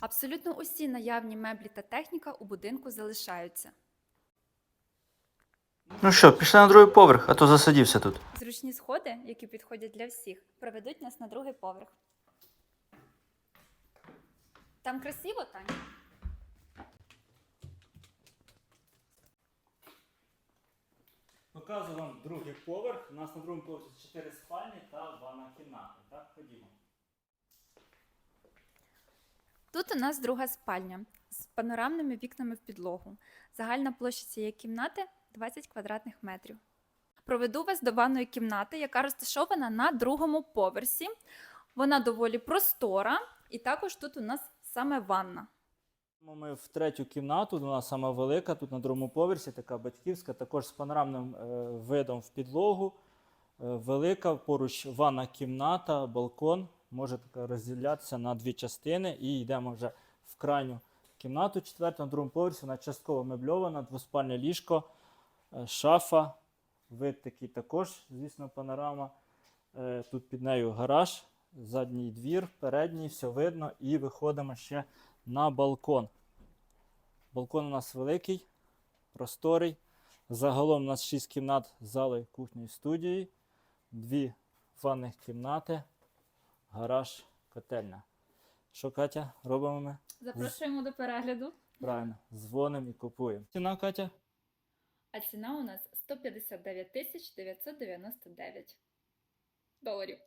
Абсолютно усі наявні меблі та техніка у будинку залишаються. Ну що, пішли на другий поверх, а то засидівся тут. Зручні сходи, які підходять для всіх, проведуть нас на другий поверх. Там красиво, Таня? Показую вам другий поверх. У нас на другому поверсі 4 спальні та ванна кімната. Так, ходімо. Тут у нас друга спальня з панорамними вікнами в підлогу. Загальна площа цієї кімнати 20 квадратних метрів. Проведу вас до ванної кімнати, яка розташована на другому поверсі. Вона доволі простора, і також тут у нас саме ванна. Ми в третю кімнату, вона сама велика, тут на другому поверсі, така батьківська, також з панорамним е, видом в підлогу. Е, велика, поруч ванна кімната, балкон. Може розділятися на дві частини. І йдемо вже в крайню кімнату. Четверту на другому поверсі, вона частково мебльована, двоспальне ліжко, е, шафа. Вид такий також, звісно, панорама. Е, Тут під нею гараж, задній двір, передній, все видно. І виходимо ще на балкон. Балкон у нас великий, просторий. Загалом у нас 6 кімнат з залою кухнею студії, дві ванних кімнати, гараж, котельня. Що, Катя, робимо ми? Запрошуємо до перегляду. Правильно, дзвонимо і купуємо. Ціна, Катя? А ціна у нас 159 тисяч 999 доларів.